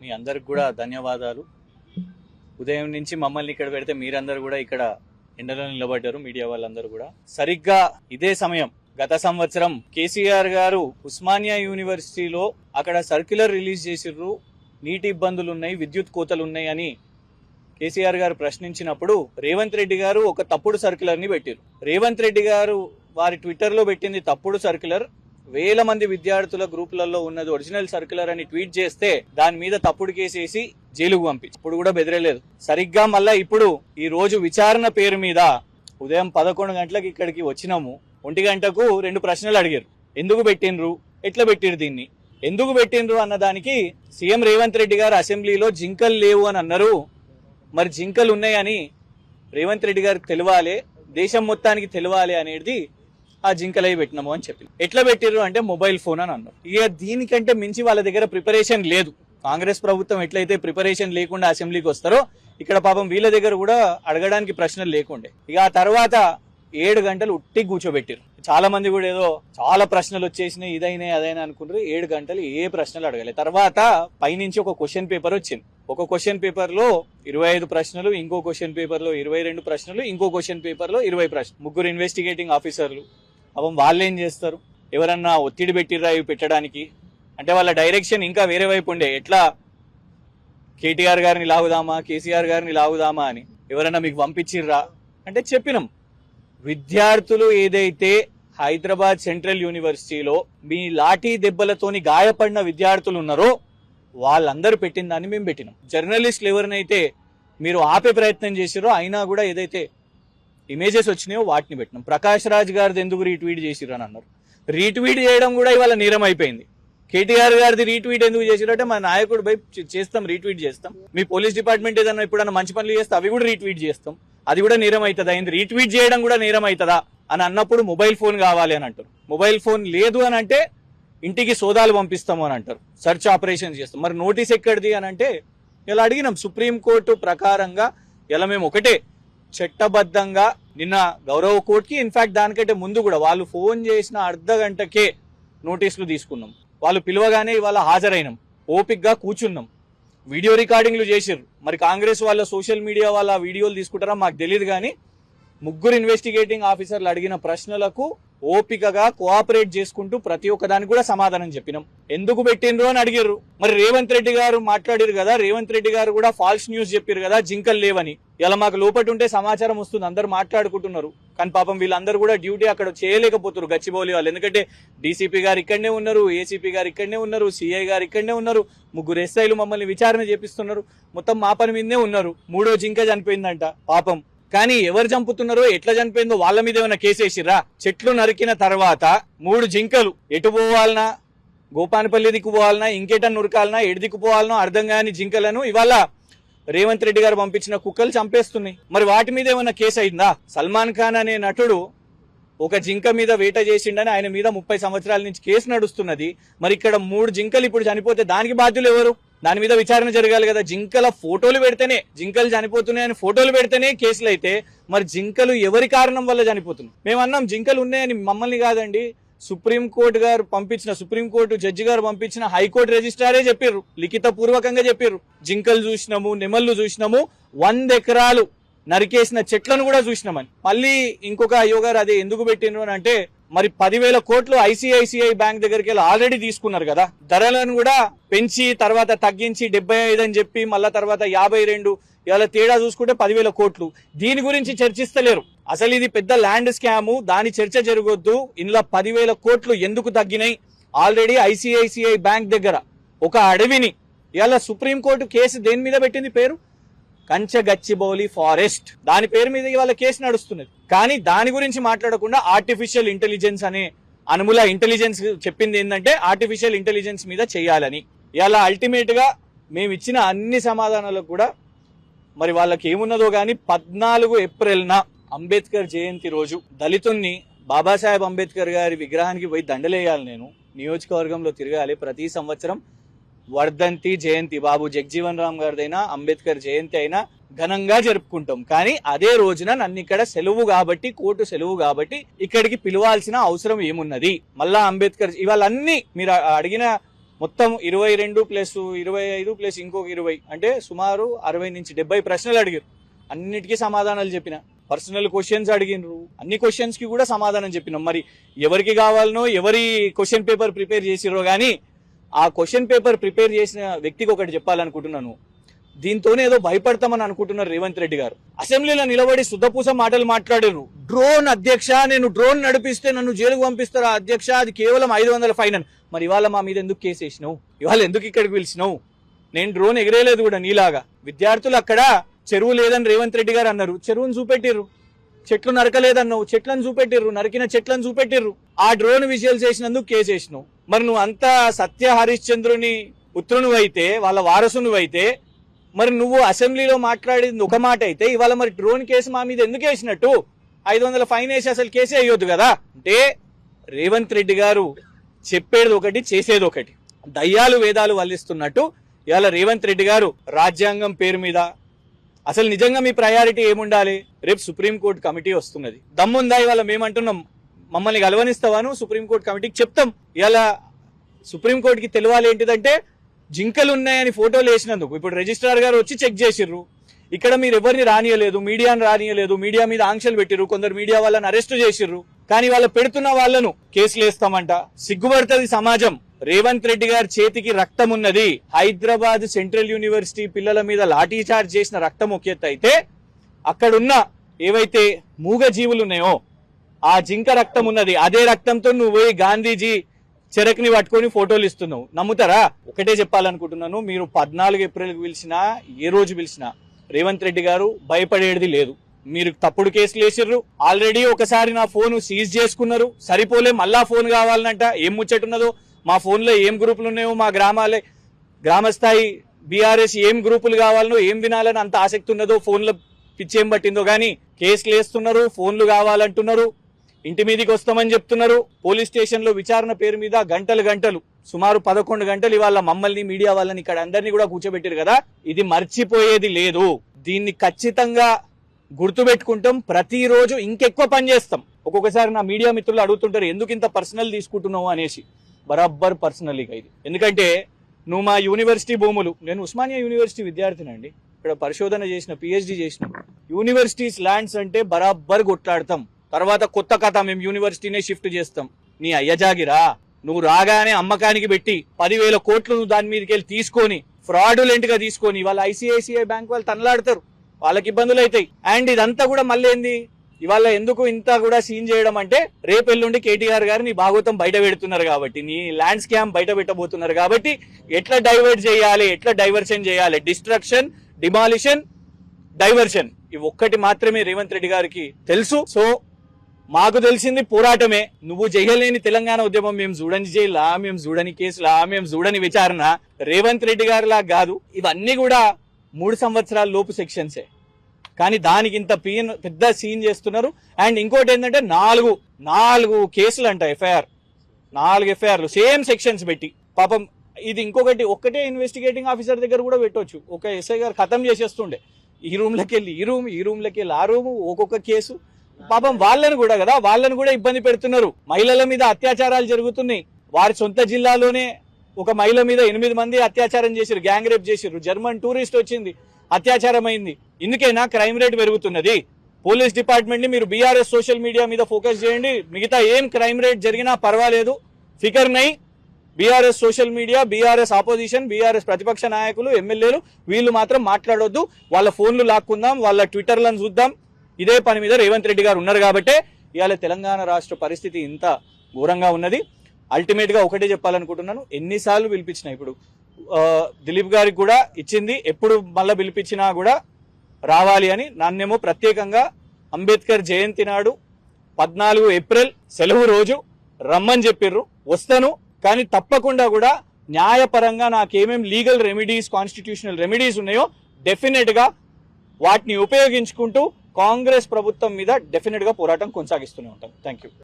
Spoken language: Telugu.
మీ అందరికి కూడా ధన్యవాదాలు. ఉదయం నుంచి మమ్మల్ని ఇక్కడ పెడితే మీరందరూ కూడా ఇక్కడ ఎండలో నిలబడ్డారు మీడియా వాళ్ళందరూ కూడా. సరిగ్గా ఇదే సమయం గత సంవత్సరం కేసీఆర్ గారు ఉస్మానియా యూనివర్సిటీలో అక్కడ సర్క్యులర్ రిలీజ్ చేసిర్రు. నీటి ఇబ్బందులు ఉన్నాయి విద్యుత్ కోతలు ఉన్నాయి అని కేసీఆర్ గారు ప్రశ్నించినప్పుడు రేవంత్ రెడ్డి గారు ఒక తప్పుడు సర్క్యులర్ని పెట్టారు రేవంత్ రెడ్డి గారు వారి ట్విట్టర్లో పెట్టింది తప్పుడు సర్క్యులర్. వేల మంది విద్యార్థుల గ్రూపులలో ఉన్నది ఒరిజినల్ సర్క్యులర్ అని ట్వీట్ చేస్తే దాని మీద తప్పుడు కేసేసి జైలుకు పంపించి. ఇప్పుడు కూడా బెదిరలేదు. సరిగ్గా మళ్ళా ఇప్పుడు ఈ రోజు విచారణ పేరు మీద ఉదయం పదకొండు గంటలకు ఇక్కడికి వచ్చినాము. ఒంటి గంటకు రెండు ప్రశ్నలు అడిగారు. ఎందుకు పెట్టిండ్రు? ఎట్లా పెట్టిరు దీన్ని? ఎందుకు పెట్టిండ్రు అన్న దానికి సీఎం రేవంత్ రెడ్డి గారు అసెంబ్లీలో జింకలు లేవు అని అన్నారు. మరి జింకలు ఉన్నాయని రేవంత్ రెడ్డి గారికి తెలియాలి దేశం మొత్తానికి తెలియాలి అనేది ఆ జింకలై పెట్టినాము అని చెప్పి ఎట్లా పెట్టిర్రు అంటే మొబైల్ ఫోన్ అని అన్నారు. ఇక దీనికంటే మించి వాళ్ళ దగ్గర ప్రిపరేషన్ లేదు. కాంగ్రెస్ ప్రభుత్వం ఎట్లయితే ప్రిపరేషన్ లేకుండా అసెంబ్లీకి వస్తారో ఇక్కడ పాపం వీళ్ళ దగ్గర కూడా అడగడానికి ప్రశ్నలు లేకుండే. ఇక ఆ తర్వాత ఏడు గంటలు ఉట్టి కూర్చోబెట్టారు చాలా మంది కూడా ఏదో చాలా ప్రశ్నలు వచ్చేసినాయి ఇదైనా అదైనా అనుకుంటారు ఏడు గంటలు ఏ ప్రశ్నలు అడగలేదు తర్వాత పైనుంచి ఒక క్వశ్చన్ పేపర్ వచ్చింది. ఒక క్వశ్చన్ పేపర్లో ఇరవై ఐదు ప్రశ్నలు ఇంకో క్వశ్చన్ పేపర్లో ఇరవై రెండు ప్రశ్నలు ఇంకో క్వశ్చన్ పేపర్లో ఇరవై ప్రశ్నలు. ముగ్గురు ఇన్వెస్టిగేటింగ్ ఆఫీసర్లు పాపం వాళ్ళు ఏం చేస్తారు? ఎవరన్నా ఒత్తిడి పెట్టిర్రా ఇవి పెట్టడానికి? అంటే వాళ్ళ డైరెక్షన్ ఇంకా వేరే వైపు ఉండే. ఎట్లా? కేటీఆర్ గారిని లాగుదామా? కేసీఆర్ గారిని లాగుదామా అని ఎవరన్నా మీకు పంపించిర్రా? అంటే చెప్పినాం. విద్యార్థులు ఏదైతే హైదరాబాద్ సెంట్రల్ యూనివర్సిటీలో మీ లాఠీ దెబ్బలతోని గాయపడిన విద్యార్థులు ఉన్నారో వాళ్ళందరూ పెట్టిన దాన్ని మేము పెట్టినాం. జర్నలిస్టులు ఎవరినైతే మీరు ఆపే ప్రయత్నం చేశారో అయినా కూడా ఏదైతే ఇమేజెస్ వచ్చినాయో వాటిని పెట్టినాం. ప్రకాష్ రాజ్ గారిది ఎందుకు రీట్వీట్ చేసిర్రు అని అన్నారు. రీట్వీట్ చేయడం కూడా ఇవాళ నేరం అయిపోయింది. కేటీఆర్ గారిది రీట్వీట్ ఎందుకు చేసిర్రు అంటే మా నాయకుడు పై చేస్తాం రీట్వీట్ చేస్తాం. మీ పోలీస్ డిపార్ట్మెంట్ ఏదైనా ఎప్పుడైనా మంచి పనులు చేస్తే అవి కూడా రీట్వీట్ చేస్తాం. అది కూడా నేరం అవుతుందా? ఏంది? రీట్వీట్ చేయడం కూడా నేరం అవుతుందా? అని అన్నప్పుడు మొబైల్ ఫోన్ కావాలి అని అంటారు. మొబైల్ ఫోన్ లేదు అని అంటే ఇంటికి సోదాలు పంపిస్తాము అని అంటారు. సెర్చ్ ఆపరేషన్ చేస్తాం. మరి నోటీస్ ఎక్కడిది అని అంటే ఇలా అడిగినాం. సుప్రీంకోర్టు ప్రకారంగా ఇలా మేము ఒకటే చట్టబద్ధంగా నిన్న గౌరవ కోర్టుకి ఇన్ఫాక్ట్ దానికంటే ముందు కూడా వాళ్ళు ఫోన్ చేసిన అర్ధ గంటకే నోటీసులు తీసుకున్నాం. వాళ్ళు పిలవగానే ఇవాళ హాజరైనాం. ఓపిక్గా కూర్చున్నాం. వీడియో రికార్డింగ్లు చేసిర్రు. మరి కాంగ్రెస్ వాళ్ళ సోషల్ మీడియా వాళ్ళ వీడియోలు తీసుకుంటారా మాకు తెలియదు కానీ ముగ్గురు ఇన్వెస్టిగేటింగ్ ఆఫీసర్లు అడిగిన ప్రశ్నలకు ఓపికగా కోఆపరేట్ చేసుకుంటూ ప్రతి ఒక్కదానికి కూడా సమాధానం చెప్పినాం. ఎందుకు పెట్టిండ్రు అని అడిగారు మరి రేవంత్ రెడ్డి గారు మాట్లాడారు కదా రేవంత్ రెడ్డి గారు కూడా ఫాల్స్ న్యూస్ చెప్పారు కదా జింకలు లేవని. ఇలా మాకు లోపటి ఉంటే సమాచారం వస్తుంది అందరు మాట్లాడుకుంటున్నారు. కానీ పాపం వీళ్ళందరూ కూడా డ్యూటీ అక్కడ చేయలేకపోతున్నారు గచ్చిబౌలి వాళ్ళు. ఎందుకంటే డీసీపీ గారు ఇక్కడనే ఉన్నారు ఏసీపీ గారు ఇక్కడనే ఉన్నారు సిఐ గారు ఇక్కడనే ఉన్నారు ముగ్గురు ఎస్ఐలు మమ్మల్ని విచారణ చేపిస్తున్నారు. మొత్తం మా పని మీదనే ఉన్నారు. మూడో జింక చనిపోయిందంట పాపం. కానీ ఎవరు చంపుతున్నారో ఎట్లా చనిపోయిందో వాళ్ళ మీద ఏమైనా కేసేసిరా చెట్లు నరికిన తర్వాత మూడు జింకలు ఎటు పోవాలనా? గోపానపల్లి దిక్కు పోవాలనా? ఇంకేటన్నా నురకాలనా ఎటు దిక్కు పోవాలనో అర్థం కాని జింకలను ఇవాళ రేవంత్ రెడ్డి గారు పంపించిన కుక్కలు చంపేస్తున్నాయి. మరి వాటి మీద ఏమైనా కేసు అయిందా? సల్మాన్ ఖాన్ అనే నటుడు ఒక జింక మీద వేట చేసిండని ఆయన మీద ముప్పై సంవత్సరాల నుంచి కేసు నడుస్తున్నది. మరి ఇక్కడ మూడు జింకలు ఇప్పుడు చనిపోతే దానికి బాధ్యులు ఎవరు? దాని మీద విచారణ జరగాలి కదా. జింకల ఫోటోలు పెడితేనే జింకలు చనిపోతున్నాయని ఫోటోలు పెడితేనే కేసులు అయితే మరి జింకలు ఎవరి కారణం వల్ల చనిపోతున్నాయి? మేము అన్నాం జింకలు ఉన్నాయని మమ్మల్ని కాదండి. సుప్రీం కోర్టు గారు పంపించిన సుప్రీంకోర్టు జడ్జి గారు పంపించిన హైకోర్టు రిజిస్ట్రారే చెప్పారు లిఖిత పూర్వకంగా చెప్పారు జింకలు చూసినాము నెమళ్ళు చూసినాము వంద ఎకరాలు నరికేసిన చెట్లను కూడా చూసినామని. మళ్ళీ ఇంకొక అయ్యో గారు అదే ఎందుకు పెట్టిండ్రు అని అంటే మరి పదివేల కోట్లు ఐసిఐసిఐ బ్యాంక్ దగ్గరికి వెళ్ళి ఆల్రెడీ తీసుకున్నారు కదా. ధరలను కూడా పెంచి తర్వాత తగ్గించి డెబ్బై ఐదు అని చెప్పి మళ్ళా తర్వాత యాభై రెండు ఇవాళ తేడా చూసుకుంటే పదివేల కోట్లు. దీని గురించి చర్చిస్తలేరు. అసలు ఇది పెద్ద ల్యాండ్ స్కాము దాని చర్చ జరగొద్దు. ఇందులో పదివేల కోట్లు ఎందుకు తగ్గినాయి? ఆల్రెడీ ఐసిఐసిఐ బ్యాంక్ దగ్గర ఒక అడవిని. ఇవాళ సుప్రీంకోర్టు కేసు దేని మీద పెట్టింది పేరు? కంచగచ్చిబౌలి ఫారెస్ట్. దాని పేరు మీద ఇవాళ కేసు నడుస్తున్నది. కానీ దాని గురించి మాట్లాడకుండా ఆర్టిఫిషియల్ ఇంటెలిజెన్స్ అనే అనుముల ఇంటెలిజెన్స్ చెప్పింది ఏంటంటే ఆర్టిఫిషియల్ ఇంటెలిజెన్స్ మీద చేయాలని. ఇలా అల్టిమేట్గా మేము ఇచ్చిన అన్ని సమాధానాలకు కూడా మరి వాళ్ళకి ఏమున్నదో కానీ పద్నాలుగు ఏప్రిల్న అంబేద్కర్ జయంతి రోజు దళితుణ్ణి బాబాసాహెబ్ అంబేద్కర్ గారి విగ్రహానికి పోయి దండలేయాలి నేను. నియోజకవర్గంలో తిరగాలి ప్రతి సంవత్సరం. వర్ధంతి జయంతి. బాబు జగ్జీవన్ రామ్ గారిదైనా అంబేద్కర్ జయంతి అయినా ఘనంగా జరుపుకుంటాం. కానీ అదే రోజున నన్ను ఇక్కడ సెలవు కాబట్టి కోర్టు సెలవు కాబట్టి ఇక్కడికి పిలవాల్సిన అవసరం ఏమున్నది? మళ్ళా అంబేద్కర్ ఇవాళ అన్ని మీరు అడిగిన మొత్తం ఇరవై రెండు ప్లస్ ఇరవై ఐదు ప్లస్ ఇంకొక ఇరవై అంటే సుమారు అరవై నుంచి డెబ్బై ప్రశ్నలు అడిగారు. అన్నిటికీ సమాధానాలు చెప్పిన. పర్సనల్ క్వశ్చన్స్ అడిగినరు అన్ని క్వశ్చన్స్కి కూడా సమాధానం చెప్పినాం. మరి ఎవరికి కావాలనో ఎవరి క్వశ్చన్ పేపర్ ప్రిపేర్ చేసిరో కానీ ఆ క్వశ్చన్ పేపర్ ప్రిపేర్ చేసిన వ్యక్తికి ఒకటి చెప్పాలనుకుంటున్నాను. దీంతోనే ఏదో భయపడతామని అనుకుంటున్నారు రేవంత్ రెడ్డి గారు. అసెంబ్లీలో నిలబడి శుద్ధపూస మాటలు మాట్లాడారు డ్రోన్ అధ్యక్ష నేను డ్రోన్ నడిపిస్తే నన్ను జైలుకు పంపిస్తారా అధ్యక్ష? అది కేవలం ఐదు వందల ఫైన్ అని మరి ఇవాళ మా మీద ఎందుకు కేసు వేసినావు? ఇవాళ ఎందుకు ఇక్కడికి పిలిచినావు? నేను డ్రోన్ ఎగిరేయలేదు కూడా నీలాగా. విద్యార్థులు అక్కడ చెరువు లేదని రేవంత్ రెడ్డి గారు అన్నారు. చెరువును చూపెట్టిర్రు. చెట్లు నరకలేదన్నావు. చెట్లను చూపెట్టిర్రు. నరికిన చెట్లను చూపెట్టిర్రు. ఆ డ్రోన్ విజువల్స్ చేసినందుకు కేసు వేసినావు. మరి నువ్వు అంతా సత్య హరిశ్చంద్రుని పుత్రును అయితే వాళ్ళ వారసును అయితే మరి నువ్వు అసెంబ్లీలో మాట్లాడింది ఒక మాట అయితే ఇవాళ మరి డ్రోన్ కేసు మా మీద ఎందుకు వేసినట్టు? ఐదు వందల ఫైన్ వేసి అసలు కేసే అయ్యొద్దు కదా? అంటే రేవంత్ రెడ్డి గారు చెప్పేది ఒకటి చేసేది ఒకటి. దయ్యాలు వేదాలు వల్లిస్తున్నట్టు ఇవాళ రేవంత్ రెడ్డి గారు రాజ్యాంగం పేరు మీద అసలు నిజంగా మీ ప్రయారిటీ ఏముండాలి? రేపు సుప్రీంకోర్టు కమిటీ వస్తున్నది. దమ్ముందా ఇవాళ మేమంటున్నాం. మమ్మల్ని గలవనిస్తావాను సుప్రీంకోర్టు కమిటీకి చెప్తాం. ఇలా సుప్రీంకోర్టుకి తెలియాలి ఏంటిదంటే జింకలు ఉన్నాయని ఫోటోలు వేసినందుకు. ఇప్పుడు రిజిస్ట్రార్ గారు వచ్చి చెక్ చేసిర్రు. ఇక్కడ మీరు ఎవరిని రానియలేదు మీడియాని రానియలేదు మీడియా మీద ఆంక్షలు పెట్టిర్రు కొందరు మీడియా వాళ్ళని అరెస్ట్ చేసిర్రు. కానీ వాళ్ళు పెడుతున్న వాళ్ళను కేసులు వేస్తామంట. సిగ్గుపడుతుంది సమాజం. రేవంత్ రెడ్డి గారి చేతికి రక్తం ఉన్నది హైదరాబాద్ సెంట్రల్ యూనివర్సిటీ పిల్లల మీద లాఠీ చార్జ్ చేసిన రక్తం ఒక అయితే అక్కడున్న ఏవైతే మూగ జీవులు ఉన్నాయో ఆ జింక రక్తం ఉన్నది అదే రక్తంతో నువ్వు పోయి గాంధీజీ చెరకుని పట్టుకొని ఫోటోలు ఇస్తున్నావు. నమ్ముతారా? ఒకటే చెప్పాలనుకుంటున్నాను. మీరు పద్నాలుగు ఏప్రిల్కి పిలిచినా ఏ రోజు పిలిచినా రేవంత్ రెడ్డి గారు భయపడేది లేదు. మీరు తప్పుడు కేసులు వేసిర్రు. ఆల్రెడీ ఒకసారి నా ఫోన్ సీజ్ చేసుకున్నారు. సరిపోలే మళ్ళా ఫోన్ కావాలనంట ఏం ముచ్చటున్నదో మా ఫోన్లో ఏం గ్రూపులు ఉన్నాయో మా గ్రామాలే గ్రామస్థాయి బీఆర్ఎస్ ఏం గ్రూపులు కావాలనో ఏం వినాలని అంత ఆసక్తి ఉన్నదో ఫోన్లో పిచ్చేం పట్టిందో. కానీ కేసులు వేస్తున్నారు ఫోన్లు కావాలంటున్నారు. ఇంటి మీదకి వస్తామని చెప్తున్నారు. పోలీస్ స్టేషన్లో విచారణ పేరు మీద గంటలు గంటలు సుమారు పదకొండు గంటలు ఇవాళ మమ్మల్ని మీడియా వాళ్ళని ఇక్కడ అందరినీ కూడా కూర్చోబెట్టారు కదా. ఇది మర్చిపోయేది లేదు. దీన్ని ఖచ్చితంగా గుర్తుపెట్టుకుంటాం ప్రతిరోజు ఇంకెక్కువ పని చేస్తాం. ఒక్కొక్కసారి నా మీడియా మిత్రులు అడుగుతుంటారు ఎందుకు ఇంత పర్సనల్ తీసుకుంటున్నావు? అనేసి. బరాబర్ పర్సనల్ ఇక ఇది. ఎందుకంటే నువ్వు మా యూనివర్సిటీ భూములు. నేను ఉస్మానియా యూనివర్సిటీ విద్యార్థినండి ఇక్కడ పరిశోధన చేసిన పిహెచ్డి చేసిన. యూనివర్సిటీస్ ల్యాండ్స్ అంటే బరాబర్ కొట్లాడతాం. తర్వాత కొత్త కథ మేము యూనివర్సిటీనే షిఫ్ట్ చేస్తాం. నీ అయ్యజాగిరా నువ్వు రాగానే అమ్మకానికి పెట్టి పదివేల కోట్లు నువ్వు దాని మీదకి వెళ్ళి తీసుకొని ఫ్రాడులెంట్గా తీసుకొని వాళ్ళ ఐసిఐసిఐ బ్యాంక్ వాళ్ళు తనలాడతారు. వాళ్ళకి ఇబ్బందులు అవుతాయి. అండ్ ఇదంతా కూడా మళ్ళీ ఏంది? ఇవాళ ఎందుకు ఇంత కూడా సీన్ చేయడం అంటే రేపు ఎల్లుండి కేటీఆర్ గారు నీ భాగవతం బయట పెడుతున్నారు కాబట్టి నీ ల్యాండ్ స్కామ్ బయట పెట్టబోతున్నారు కాబట్టి ఎట్లా డైవర్ట్ చేయాలి? ఎట్లా డైవర్షన్ చేయాలి? డిస్ట్రక్షన్ డిమాలిషన్ డైవర్షన్ ఇవి ఒక్కటి మాత్రమే రేవంత్ రెడ్డి గారికి తెలుసు. సో మాకు తెలిసింది పోరాటమే. నువ్వు చేయలేని తెలంగాణ ఉద్యమం మేము చూడని జైలా మేము చూడని కేసులా మేము చూడని విచారణ రేవంత్ రెడ్డి గారిలా కాదు. ఇవన్నీ కూడా మూడు సంవత్సరాల లోపు సెక్షన్సే కానీ దానికి ఇంత పీన్ పెద్ద సీన్ చేస్తున్నారు. అండ్ ఇంకోటి ఏంటంటే నాలుగు నాలుగు కేసులు అంట ఎఫ్ఐఆర్ నాలుగు ఎఫ్ఐఆర్లు సేమ్ సెక్షన్స్ పెట్టి. పాపం ఇది ఇంకొకటి ఒక్కటే ఇన్వెస్టిగేటింగ్ ఆఫీసర్ దగ్గర కూడా పెట్టవచ్చు ఒక ఎస్ఐ గారు ఖతం చేసేస్తుండే. ఈ రూమ్లోకి వెళ్ళి ఈ రూమ్ ఈ రూమ్లోకి వెళ్ళి ఆ రూమ్ ఒక్కొక్క కేసు. పాపం వాళ్ళని కూడా కదా వాళ్ళని కూడా ఇబ్బంది పెడుతున్నారు. మహిళల మీద అత్యాచారాలు జరుగుతున్నాయి. వారి సొంత జిల్లాలోనే ఒక మహిళ మీద ఎనిమిది మంది అత్యాచారం చేసిరు గ్యాంగ్ రేప్ చేసిరు జర్మన్ టూరిస్ట్ వచ్చింది అత్యాచారం అయింది ఇందుకేనా? క్రైమ్ రేట్ పెరుగుతున్నది. పోలీస్ డిపార్ట్మెంట్ని మీరు బీఆర్ఎస్ సోషల్ మీడియా మీద ఫోకస్ చేయండి. మిగతా ఏం క్రైమ్ రేట్ జరిగినా పర్వాలేదు. ఫికర్ నై BRS social media BRS opposition BRS ప్రతిపక్ష నాయకులు ఎమ్మెల్యేలు వీళ్ళు మాత్రం మాట్లాడొద్దు. వాళ్ళ ఫోన్లు లాక్కుందాం వాళ్ళ ట్విట్టర్లను చూద్దాం. ఇదే పని మీద రేవంత్ రెడ్డి గారు ఉన్నారు కాబట్టి ఇవాళ తెలంగాణ రాష్ట్ర పరిస్థితి ఇంత ఘోరంగా ఉన్నది. అల్టిమేట్గా ఒకటే చెప్పాలనుకుంటున్నాను. ఎన్నిసార్లు పిలిపించినా ఇప్పుడు దిలీప్ గారికి కూడా ఇచ్చింది ఎప్పుడు మళ్ళీ పిలిపించినా కూడా రావాలి అని నన్నేమో ప్రత్యేకంగా అంబేద్కర్ జయంతి నాడు పద్నాలుగు ఏప్రిల్ సెలవు రోజు రమ్మని చెప్పిర్రు. వస్తాను కానీ తప్పకుండా కూడా న్యాయపరంగా నాకేమేం లీగల్ రెమెడీస్ కాన్స్టిట్యూషనల్ రెమెడీస్ ఉన్నాయో డెఫినెట్గా వాటిని ఉపయోగించుకుంటూ కాంగ్రెస్ ప్రభుత్వం మీద డెఫినెట్గా పోరాటం కొనసాగిస్తూనే ఉంటాం. Thank you